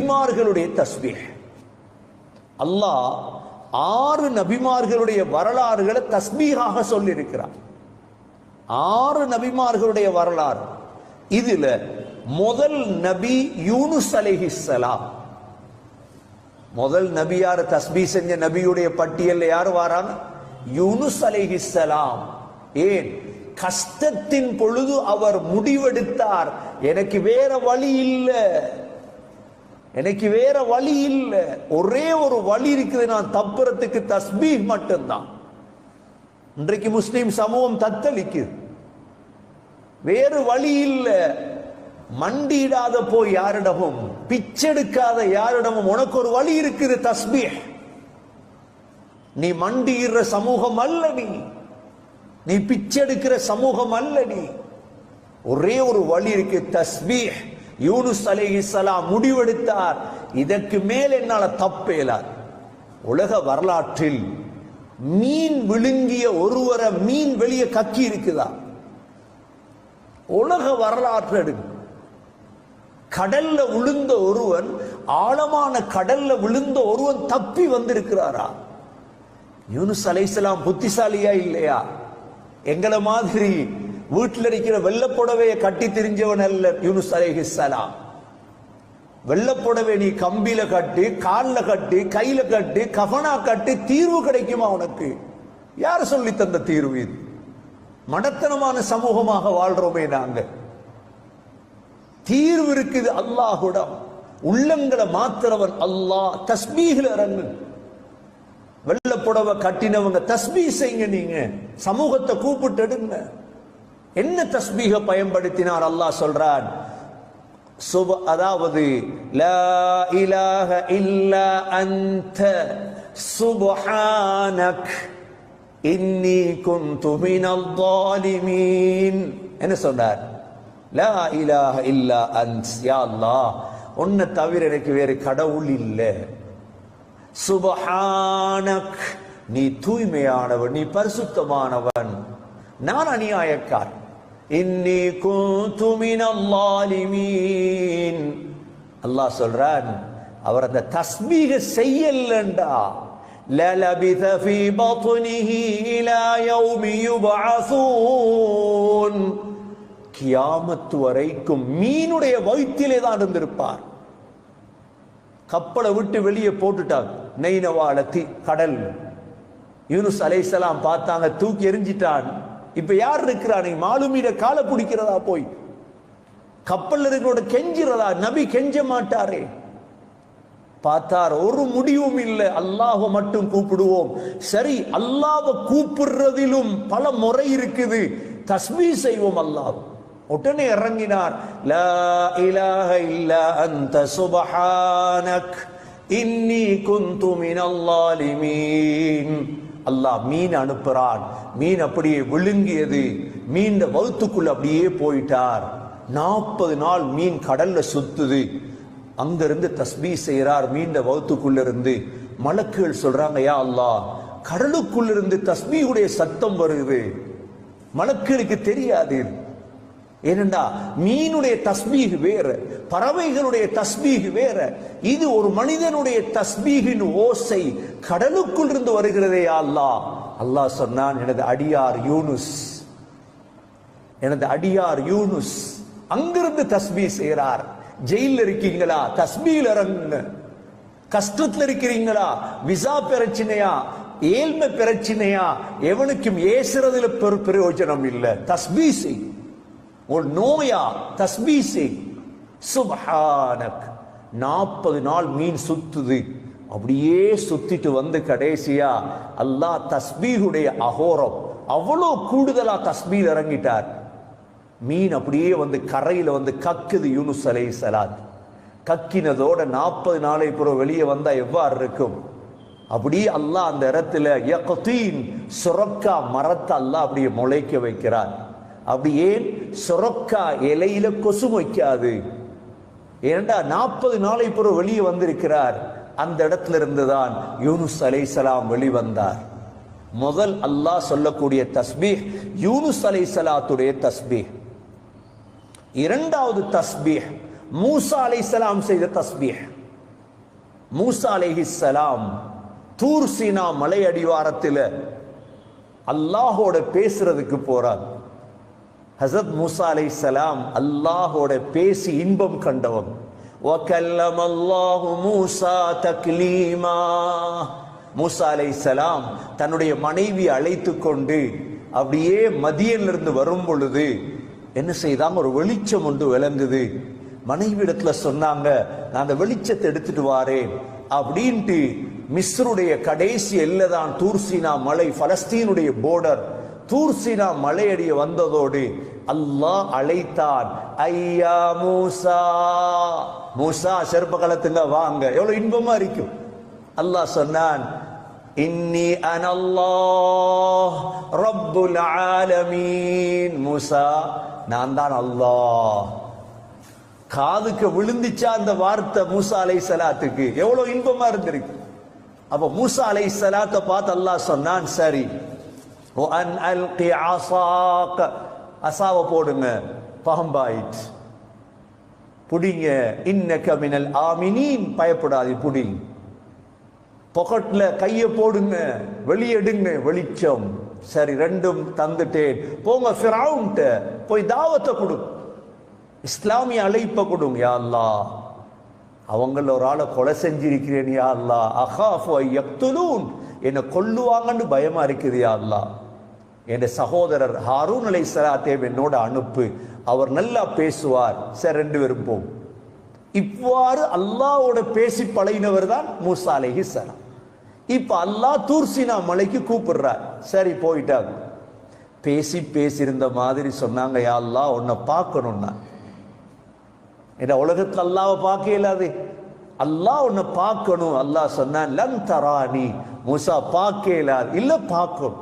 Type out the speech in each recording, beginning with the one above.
நபிமார்களுடைய தஸ்பீஹ். அல்லாஹ் ஆறு நபிமார்களுடைய வரலாறுகளை தஸ்பீகாக சொல்லியிருக்கிறார் ஆறு நபிமார்களுடைய வரலாறு. இதுல முதல் நபி யூனுஸ் அலிஹிஸ்லாம் முதல் நபி யாரு? தஸ்பீ செஞ்ச நபியுடைய பட்டியல்ல யார் வாராங்க? யூனுஸ் அலிஹிஸ்லாம் ஏன்? கஷ்டத்தின் பொழுது அவர் முடிவெடுத்தார். எனக்கு வேற வழி இல்லை. எனக்கு வேற வழி இல்லை. ஒரே ஒரு வழி இருக்குது. நான் தப்புறதுக்கு தஸ்பீ மட்டும்தான். இன்றைக்கு முஸ்லீம் சமூகம் தத்தளிக்குது. வேறு வழி இல்லை. மண்டியிடாத போய் யாரிடமும் பிச்செடுக்காத யாரிடமும் உனக்கு ஒரு வழி இருக்குது தஸ்பீஹ். நீ மண்டியிடுற சமூகம் அல்ல நீ. நீ பிச்செடுக்கிற சமூகம் அல்ல நீ. ஒரே ஒரு வழி இருக்கு தஸ்பீஹ். யூனுஸ் அலைஹிஸ்ஸலாம் முடிவெடுத்தார். இதற்கு மேல் என்னால தப்பேலார் உலக வரலாற்றில் மீன் விழுங்கிய ஒருவரை மீன் வெளியே கக்கி இருக்குதா? உலக வரலாற்று எடுங்க. கடல்ல விழுந்த ஒருவன் ஆழமான கடல்ல விழுந்த ஒருவன் தப்பி வந்திருக்கிறாரா? யூனுஸ் அலைசலாம் புத்திசாலியா இல்லையா? எங்களை மாதிரி வீட்டில் இருக்கிற வெள்ளப்புடவையை கட்டி திரிஞ்சவன் அல்ல யூனுஸ் அலைஹிஸ்ஸலாம். வெள்ளப்புடவை நீ கம்பியில கட்டி கால்ல கட்டி கையில கட்டி கஃனா கட்டி தீர்வு கிடைக்குமா உனக்கு? யார் சொல்லி தந்த தீர்வு இது? மடத்தனமான சமூகமாக வாழ்றோமே நாங்க. தீர்வு இருக்குது அல்லாஹுடம் உள்ளங்களை மாத்திரவன் அல்லாஹ். தஸ்மீகில் இறங்கு. வெள்ளப்புடவை கட்டினவங்க தஸ்மீ செய்யுங்க நீங்க. சமூகத்தை கூப்பிட்டு எடுங்க. என்ன தஸ்பீக பயன்படுத்தினார் அல்லாஹ் சொல்றான்? சுப அதாவது லா இலாஹ இல்லா அந்த சுபஹானக் இன்னி குந்து தாலிமீன் என்ன சொன்னார்? லா இலாஹ இல்லா அன்ஸ். யா அல்லா உன்னை தவிர எனக்கு வேறு கடவுள் இல்லை. சுபஹானக் நீ தூய்மையானவன் நீ பரிசுத்தமானவன். நான் அநியாயக்காரன். இன்னி குந்து மினல்லாலிமீன் அல்லாஹ் சொல்றான் அவர் அந்த தஸ்பீக செய்யலண்டா للبث في بطنه إلى يوم يبعثون கியாமத்து வரைக்கும் மீனுடைய வயிற்றிலே தான் இருந்திருப்பார் கப்பலை விட்டு வெளியே போட்டுட்டாங்க நெய்னவால தீ கடல் யூனுஸ் அலைசலாம் பார்த்தாங்க தூக்கி எரிஞ்சிட்டான் இப்ப யார் இருக்கிறான்? மாலுமீட காலை பிடிக்கிறதா போய்? கப்பல்ல இருக்கிறோட கெஞ்சிறதா? நபி கெஞ்ச மாட்டாரே. பார்த்தார் ஒரு முடிவும் இல்லை. அல்லாஹ மட்டும் கூப்பிடுவோம். சரி அல்லாஹ கூப்பிடுறதிலும் பல முறை இருக்குது. தஸ்மி செய்வோம் அல்லாஹ். உடனே இறங்கினார். லா இலாஹ இல்லா அந்த சுபஹானக். இன்னி குந்து மினல் அல்லாஹ் மீன் அனுப்புறான். மீன் அப்படியே விழுங்கியது. மீன் வகுத்துக்குள்ள அப்படியே போயிட்டார். நாற்பது நாள் மீன் கடல்ல சுத்துது. அங்கிருந்து தஸ்பீ செய்கிறார் மீண்ட வகுத்துக்குள்ள இருந்து மலக்குகள் சொல்றாங்க யா அல்லாஹ் கடலுக்குள்ளிருந்து இருந்து சத்தம் வருது. மலக்குகளுக்கு தெரியாது. ஏனென்றா மீனுடைய தஸ்பீக் வேற பறவைகளுடைய தஸ்பீக் வேற. இது ஒரு மனிதனுடைய தஸ்பீகின் ஓசை கடலுக்குள் இருந்து வருகிறதே அல்லாஹ். அல்லாஹ் சொன்னான் எனது அடியார் யூனுஸ் எனது அடியார் யூனுஸ் அங்கிருந்து தஸ்பீ செய்கிறார். ஜெயில இருக்கீங்களா? தஸ்பீல் இறங்குங்க. கஷ்டத்துல இருக்கிறீங்களா? விசா பிரச்சனையா? ஏழ்மை பிரச்சனையா? எவனுக்கும் ஏசுறதுல பெரு பிரயோஜனம் இல்லை. தஸ்பீ செய். ஒரு நோயா தஸ்பீ செய் சுபஹானக். நாற்பது நாள் மீன் சுத்துது. அப்படியே சுத்திட்டு வந்து கடைசியா அல்லாஹ் தஸ்பீஹுடைய அகோரம் அவ்வளோ கூடுதலா தஸ்பீல் இறங்கிட்டார். மீன் அப்படியே வந்து கரையில வந்து கக்குது யூனுஸ் அலை சலாத் கக்கினதோட நாற்பது நாளை பிறகு வெளியே வந்தா எவ்வாறு இருக்கும்? அப்படியே அல்லாஹ் அந்த இடத்துல யக்தீன் சுரக்கா மரத்தை அல்லாஹ் அப்படியே முளைக்க வைக்கிறார். அப்படி ஏன் சுரக்கா இலையில கொசு வைக்காது ஏண்டா நாற்பது நாளை பிறகு வெளியே வந்திருக்கிறார். அந்த இடத்துல இருந்துதான் யூனுஸ் அலைசலாம் வெளிவந்தார். முதல் அல்லாஹ் சொல்லக்கூடிய தஸ்பீஹ் யூனுஸ் அலைசலாத்துடைய தஸ்பீஹ். இரண்டாவது தஸ்பீஹ் மூசா அலைசலாம் செய்த தஸ்பீஹ். மூசா அலைஹிஸ்ஸலாம் தூர் சீனா மலை அடிவாரத்தில் அல்லாஹோட பேசுறதுக்கு போறார். ஹசரத் மூசா அலைஹிஸ்ஸலாம் அல்லாஹோட பேசி இன்பம் கண்டவன் وَكَلَّمَ اللَّهُ مُوسَى تَكْلِيمًا மூசா அலைஹிஸ்ஸலாம் தன்னுடைய மனைவி அழைத்து கொண்டு அப்படியே மதியிலிருந்து வரும் பொழுது என்ன செய்தாங்க ஒரு வெளிச்சம் ஒன்று விளங்குது மனைவி இடத்துல சொன்னாங்க நான் அந்த வெளிச்சத்தை எடுத்துட்டு வாரேன் அப்படின்ட்டு மிஸ்ருடைய கடைசி எல்லைதான் தூர்சீனா மலை பலஸ்தீனுடைய போர்டர் தூர்சினா மலையடிய வந்ததோடு அல்லாஹ் அழைத்தான். ஐயா மூசா மூசா செருப்ப காலத்துங்க வாங்க. எவ்வளவு இன்பமா இருக்கும். அல்லாஹ் சொன்னான் இன்னி அனல்லாஹ் ரப்புல் ஆலமீன். மூசா நான் தான் அல்லாஹ். காதுக்கு விழுந்துச்சா அந்த வார்த்தை மூசா அலை சலாத்துக்கு? எவ்வளவு இன்பமா இருந்திருக்கு. அப்ப மூசா அலை சலாத்தை பார்த்து அல்லாஹ் சொன்னான் சரி அன் அல் கி அசாக் அசாவை போடுங்க பாம்பாயிட் புடிங்க. இன்ன மினல் ஆமினின் பயப்படாது புடி. பொக்கட்டில் கையை போடுங்க. வெளியெடுங்க. வெளிச்சம். சரி ரெண்டும் தந்துட்டேன். போங்க ஃபிரவுன்ட்ட. போய் தாவத்தை கொடு. இஸ்லாமிய அழைப்பை கொடுங்க யா அல்லா அவங்கள ஒரு ஆளை கொலை செஞ்சிருக்கிறேன் யா அல்லா அஹாஃப் எப்துலூன் என்னை கொல்லுவாங்கன்னு பயமா இருக்குது யா அல்லா என் சகோதரர் ஹாரூன் அலை சலாத்தேவ் என்னோட அனுப்பு. அவர் நல்லா பேசுவார். சரி ரெண்டு பேரும் போம் இவ்வாறு அல்லாவோட பேசி பழகினவர் தான் மூசா அலைஹி சலாம் இப்ப அல்லாஹ் தூர்சினா மலைக்கு கூப்பிடுறார். சரி போயிட்டாங்க. பேசி பேசியிருந்த மாதிரி சொன்னாங்க யா அல்லா உன்னை பார்க்கணும்னா. இந்த உலகத்தில் அல்லாவை பார்க்க இல்லாது அல்லாஹ் உன்னை பார்க்கணும். அல்லாஹ் சொன்னான் லன் நீ மூசா பார்க்க இல்லாது இல்லை பார்க்கணும்.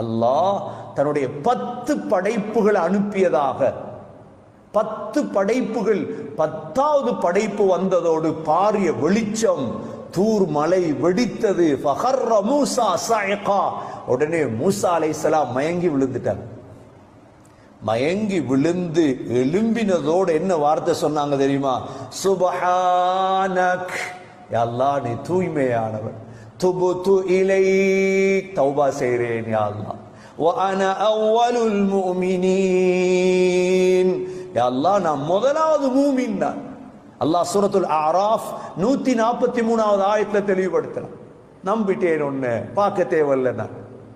அல்லாஹ் தன்னுடைய பத்து படைப்புகளை அனுப்பியதாக. பத்து படைப்புகள் பத்தாவது படைப்பு வந்ததோடு பாரிய வெளிச்சம் தூர் மலை வெடித்தது. ஃபஹர்ர மூசா சாயகா உடனே மூசா அலைசலாம் மயங்கி விழுந்துட்டாங்க மயங்கி விழுந்து எழும்பினதோடு என்ன வார்த்தை சொன்னாங்க தெரியுமா? சுபஹானக். எல்லா நீ தூய்மையானவன் துபுத்து இலை தௌபா செய்கிறேன் யா அல்லாஹ் وأنا أول المؤمنين யா அல்லாஹ் நான் முதலாவது மூமின் தான் அல்லாஹ் சூரத்துல் ஆராஃப் நூத்தி நாற்பத்தி மூணாவது ஆயத்துல தெளிவுபடுத்துறான் நம்பிட்டேன் ஒண்ணு பார்க்க தேவையில்லை நான்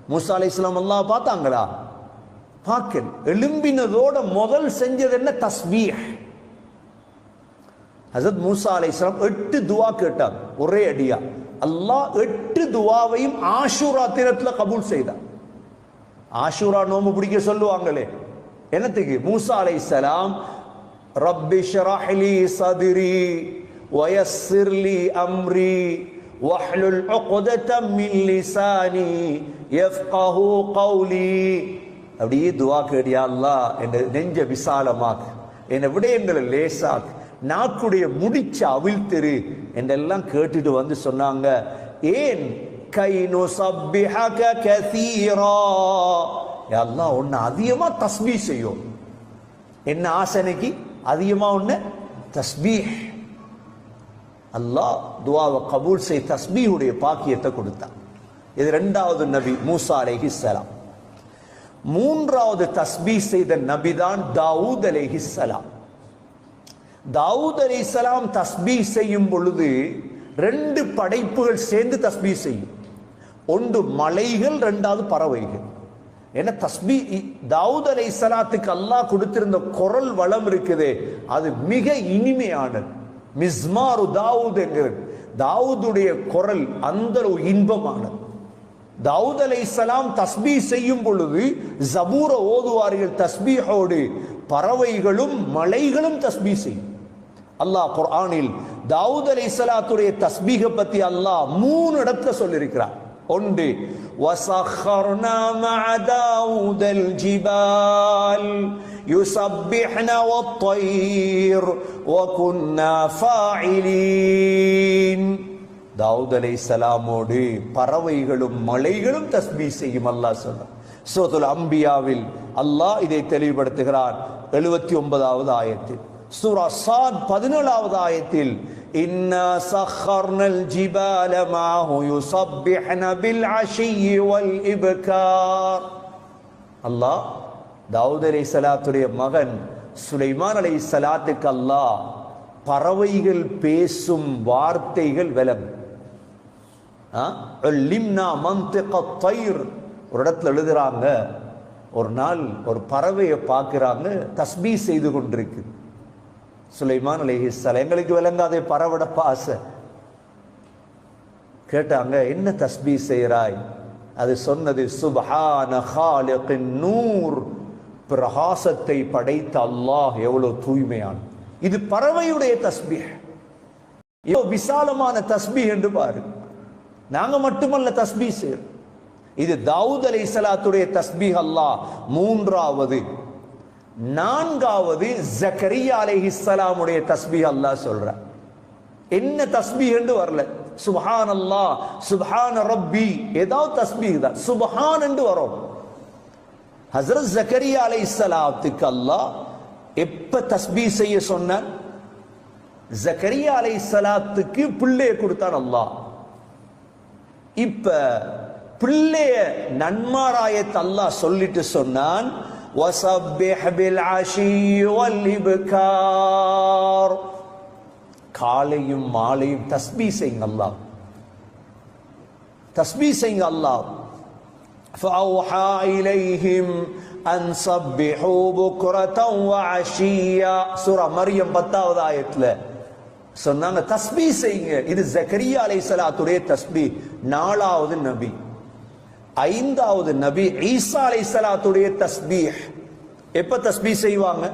மூசா அலை இஸ்லாம் அல்லாஹ் பார்த்தாங்களா பார்க்கல் எழும்பினதோட முதல் செஞ்சது என்ன தஸ்பீஹ் ஹசரத் மூசா அலை இஸ்லாம் எட்டு துவா கேட்டாங்க ஒரே அடியா அல்லாஹ் எட்டு துவாவையும் ஆஷூரா தினத்துல கபூல் செய்தான் ஆஷூரா நோம்பு பிடிக்க சொல்லுவாங்களே. என்னத்துக்கு? மூசா அலை சலாம் ரப்பி ஷராஹ்லி சதிரி வயஸ்ஸிர்லி அம்ரி வஹ்லுல் உக்ததம் மின் லிசானி யஃப்கஹு கௌலி. அப்படியே துவா கேடியா அல்லாஹ் என் நெஞ்ச விசாலமாக்கு என் விடயங்களை லேசாக்கு நாக்குடைய முடிச்சு அவிழ்த்திரு என்றெல்லாம் கேட்டுட்டு வந்து சொன்னாங்க. ஏன்? கை நுசப்பிஹக கதீரா எல்லாம் ஒன்று அதிகமாக அதிகமா தஸ்பீ செய்யும். என்ன ஆசனைக்கு அதிகமாக ஒன்று தஸ்பீஹ் அல்லாஹ் துவாவை கபூல் செய் தஸ்பீஹுடைய பாக்கியத்தை கொடுத்தான். இது ரெண்டாவது நபி மூசா அலைஹிஸ்ஸலாம் மூன்றாவது தஸ்பீ செய்த நபிதான் தாவூத் சலாம் தாவூத் அலைஹிஸ்ஸலாம் தஸ்பீ செய்யும் பொழுது ரெண்டு படைப்புகள் சேர்ந்து தஸ்பி செய்யும். ஒன்று மலைகள் ரெண்டாவது பறவைகள். ஏன்னா தஸ்பீ தாவூத் அலை சலாத்துக்கு அல்லாஹ் கொடுத்திருந்த குரல் வளம் இருக்குது. அது மிக இனிமையானது. மிஸ்மாரு தாவூத் என்கிறது. தாவூதுடைய குரல் அந்த ஒரு இன்பமானது. தாவூத் அலை சலாம் தஸ்பீ செய்யும் பொழுது ஜபூர ஓதுவார்கள் தஸ்பீஹோடு. பறவைகளும் மலைகளும் தஸ்பி செய்யும். அல்லாஹ் குர்ஆனில் தாவூத் அலை சலாத்துடைய தஸ்பீக பத்தி அல்லாஹ் மூணு இடத்துல சொல்லியிருக்கிறார் ஒன்று وسخرنا مع داود الجبال يسبحن والطير وكنا فاعلين தாவூத் அலை சலாமோடு பறவைகளும் மலைகளும் தஸ்பீ செய்யும் அல்லாஹ் சொன்னார் சூரத்துல் அம்பியாவில் அல்லாஹ் இதை தெளிவுபடுத்துகிறார் எழுபத்தி ஒன்பதாவது ஆயத்தில் சூரா சாத் பதினேழாவது ஆயத்தில் இன்னா சஹர்னல் ஜிபால மாஹு யுஸப்பிஹ்ன பில் அஷியி வல் இப்கார். அல்லாஹ் தாவூத் அலைஹிஸ்ஸலாத்துடைய மகன் சுலைமான் சலாத்துக்கு அல்லாஹ் பறவைகள் பேசும் வார்த்தைகள் விலம் லிம்னா மந்திக தயிர் ஒரு இடத்துல எழுதுறாங்க ஒரு நாள் ஒரு பறவையை பார்க்குறாங்க தஸ்பீ செய்து கொண்டிருக்கு. சுலைமான் அலைஹிஸ்ஸலாம் எங்களுக்கு விளங்காதே பறவட ஆசை கேட்டாங்க என்ன தஸ்பீ செய்கிறாய்? அது சொன்னது சுபஹான ஹாலிகின் நூர். பிரகாசத்தை படைத்த அல்லாஹ் எவ்வளவு தூய்மையான. இது பறவையுடைய தஸ்பி எவ்வளவு விசாலமான தஸ்பி என்று பாரு. நாங்க மட்டுமல்ல தஸ்பி செய்யறோம். இது தாவூத் அலை சலாத்துடைய தஸ்பி அல்லாஹ். மூன்றாவது நான்காவது ஜக்கரியா அலைஹிஸ்ஸலாமுடைய தஸ்பி அல்லாஹ் சொல்ற என்ன தஸ்பி என்று வரல. சுபஹான் அல்லாஹ் சுபஹான ரப்பி. ஏதாவது தஸ்பி தான். சுபஹான் என்று வரும். ஹசரத் ஜக்கரியா அலைஹிஸ்ஸலாத்துக்கு அல்லாஹ் எப்ப தஸ்பி செய்ய சொன்னான்? ஜக்கரியா சலாத்துக்கு புள்ளையை கொடுத்தான் அல்லாஹ். இப்ப பிள்ளைய நன்மாராயத்தை அல்லாஹ் சொல்லிட்டு சொன்னான் وَسَبِّحْ بِالْعَشِيِّ وَالْإِبْكَارِ காலையும் மாலையும் தஸ்பீ செய்யுங்க அல்லாஹ் தஸ்பீ செய்யுங்க அல்லாஹ் فأوحى إليهم أن سبحوا بكرة وعشيا சூரா மரியம் பத்தாவது ஆயத்துல சொன்னாங்க தஸ்பீ செய்யுங்க இது ஜக்கரியா அலைஹிஸ்ஸலாத்துடைய தஸ்பீ நாலாவது நபி ஐந்தாவது நபி ஈசா சலாத்துடைய தஸ்பீஹ். எப்ப தஸ்பீ செய்வாங்க?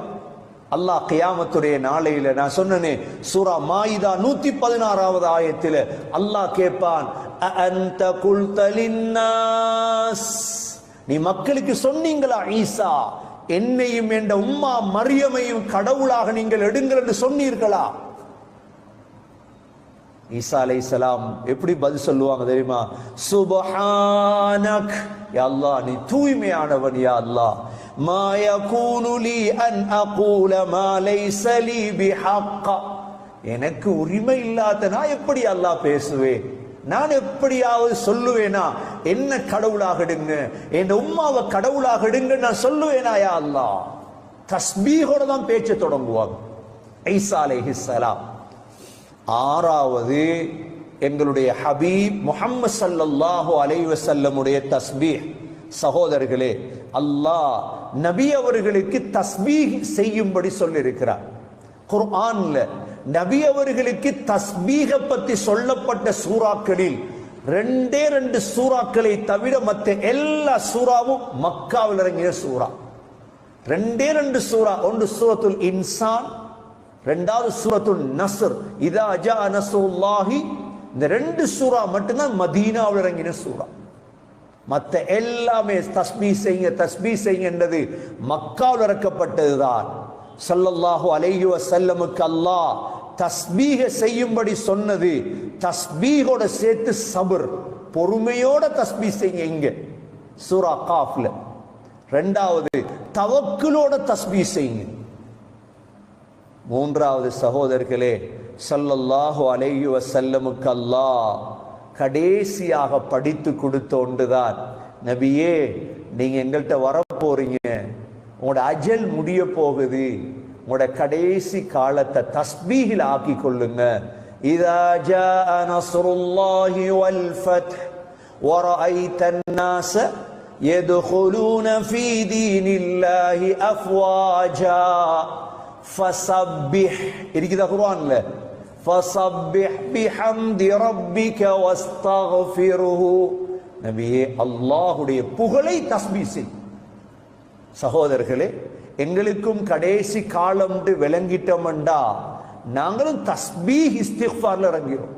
அல்லாஹ் கியாமத்துடைய நாளையில. நான் சொன்னனே சூரா மாயிதா நூத்தி பதினாறாவது ஆயத்தில். அல்லாஹ் கேட்பான் அஅன்த குல்த நீ மக்களுக்கு சொன்னீங்களா ஈசா? என்னையும் என்ற உம்மா மரியமையும் கடவுளாக நீங்கள் எடுங்கள் என்று சொன்னீர்களா? ஈசா அலை சலாம் எப்படி பதில் சொல்லுவாங்க தெரியுமா? சுபஹானக் யா அல்லாஹ் நீ தூய்மையானவன் யா அல்லாஹ். மா யகூனு லீ அன் அகூல மா லைஸ லீ எனக்கு உரிமை இல்லாத நான் எப்படி அல்லாஹ் பேசுவேன்? நான் எப்படியாவது சொல்லுவேனா? என்ன கடவுளாக எடுங்க? என் உம்மாவை கடவுளாக எடுங்க நான் சொல்லுவேனா யா அல்லாஹ்? தஸ்பீகோட தான் பேச்சு தொடங்குவாங்க. ஈசா அலைஹிஸ்ஸலாம் ஆறாவது எங்களுடைய ஹபீப் முஹம்மது சல்லல்லாஹு அலைவசல்லமுடைய தஸ்பீஹ். சகோதரர்களே அல்லாஹ் நபி அவர்களுக்கு தஸ்பீஹ் செய்யும்படி சொல்லியிருக்கிறார். குர்ஆன்ல நபி அவர்களுக்கு தஸ்பீக பத்தி சொல்லப்பட்ட சூறாக்களில் ரெண்டே ரெண்டு சூறாக்களை தவிர மற்ற எல்லா சூறாவும் மக்காவில் இறங்கிய சூறா. ரெண்டே ரெண்டு சூறா ஒன்று சூரத்துல் இன்சான் ரெண்டாவது சூரத்து நசர் இதா அஜா நசுல்லாஹி இந்த ரெண்டு சூறா மட்டும்தான் மதீனாவில் இறங்கின சூறா. மற்ற எல்லாமே தஸ்மி செய்யுங்க தஸ்பீ செய்யுங்கன்றது மக்காவில் இறக்கப்பட்டதுதான். சல்லல்லாஹு அலைஹி செல்லமுக்கு அல்லாஹ் தஸ்மீக செய்யும்படி சொன்னது. தஸ்மீகோட சேர்த்து சபர். பொறுமையோட தஸ்மீ செய்யுங்க இங்க. சூரா காஃப்ல. ரெண்டாவது தவக்குலோட தஸ்மி செய்யுங்க. மூன்றாவது சகோதரர்களே ஸல்லல்லாஹு அலைஹி வஸல்லமுக்கு அல்லாஹ் கடைசியாக படித்து கொடுத்த ஒன்றுதான் நபியே நீங்க எங்கள்கிட்ட வர போறீங்க உங்களோட அஜல் முடிய போகுது உங்களோட கடைசி காலத்தை தஸ்பீகில் ஆக்கி கொள்ளுங்க இதா ஜாஅ நஸ்ருல்லாஹி வல் ஃபத்ஹ் ورأيت الناس يدخلون في دين الله أفواجا ஃபசப்பிஹ் இருக்குதா குர்ஆன்ல ஃபசப்பிஹ் பிஹம்தி ரப்பிக வஸ்தக்ஃபிருஹு நபியே அல்லாஹ்வுடைய புகழை தஸ்பீஹ் சகோதரர்களே எங்களுக்கும் கடைசி காலம்ட்டு விளங்கிட்டோம்டா நாங்களும் தஸ்பீஹ் இஸ்திக்ஃபார்ல இறங்கிறோம்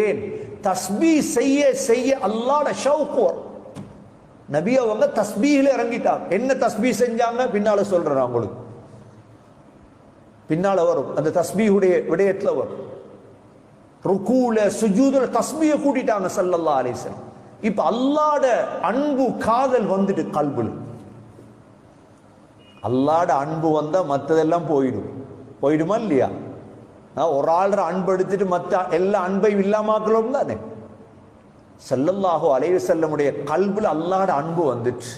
ஏன் தஸ்பீ செய்ய செய்ய அல்லாட ஷவுக்கு நபி அவங்க தஸ்பீல இறங்கிட்டாங்க என்ன தஸ்பீ செஞ்சாங்க பின்னால சொல்றேன் அவங்களுக்கு பின்னால வரும். அந்த தஸ்பீஹுடைய விடயத்துல வரும். ருக்கூல சுஜூதுல தஸ்மியை கூட்டிட்டாங்க சல்லல்லா அலைஹி இப்ப அல்லாட அன்பு காதல் வந்துட்டு கல்புல. அல்லாட அன்பு வந்தா மத்ததெல்லாம் போயிடும். போயிடுமா இல்லையா? நான் ஒரு ஆள்ற அன்பு எடுத்துட்டு மற்ற எல்லா அன்பையும் இல்லாமாக்கலாம் தானே ஸல்லல்லாஹு அலைய செல்லமுடைய கல்புல அல்லாட அன்பு வந்துச்சு.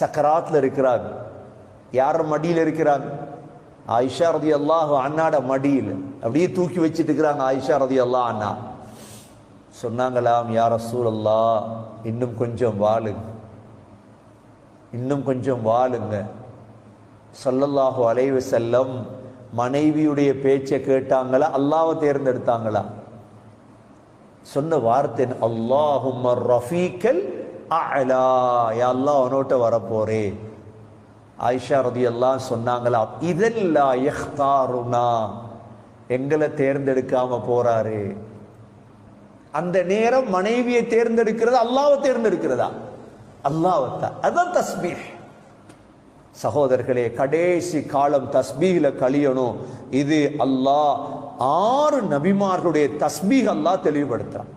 சக்கராத்துல இருக்கிறாங்க. யார் மடியில் இருக்கிறாங்க? ஆயிஷா ரதி அல்லாஹு அண்ணாட மடியில் அப்படியே தூக்கி வச்சிட்டு இருக்கிறாங்க ஆயிஷா ரதி அல்லாஹ் அண்ணா. சொன்னாங்களாம் யார் ரசூல் இன்னும் கொஞ்சம் வாழுங்க. இன்னும் கொஞ்சம் வாழுங்க. சொல்லல்லாஹு அலைவு செல்லம் மனைவியுடைய பேச்சை கேட்டாங்களா? அல்லாவை தேர்ந்தெடுத்தாங்களா? சொன்ன வார்த்தை அல்லாஹும் ரஃபீக்கல் அலா யா அல்லாஹ் உன்னோட்ட வரப்போறே ஆயிஷா ரதி எல்லாம் சொன்னாங்களா இதெல்லாம் எஹ்தாருனா எங்களை தேர்ந்தெடுக்காம போறாரு. அந்த நேரம் மனைவியை தேர்ந்தெடுக்கிறது அல்லாவை தேர்ந்தெடுக்கிறதா? அல்லாவத்தா அதான் தஸ்பீஹ். சகோதரர்களே கடைசி காலம் தஸ்பீஹ்ல கழியணும். இது அல்லாஹ் ஆறு நபிமார்களுடைய தஸ்பீஹ் அல்லாஹ் தெளிவுபடுத்துறான்.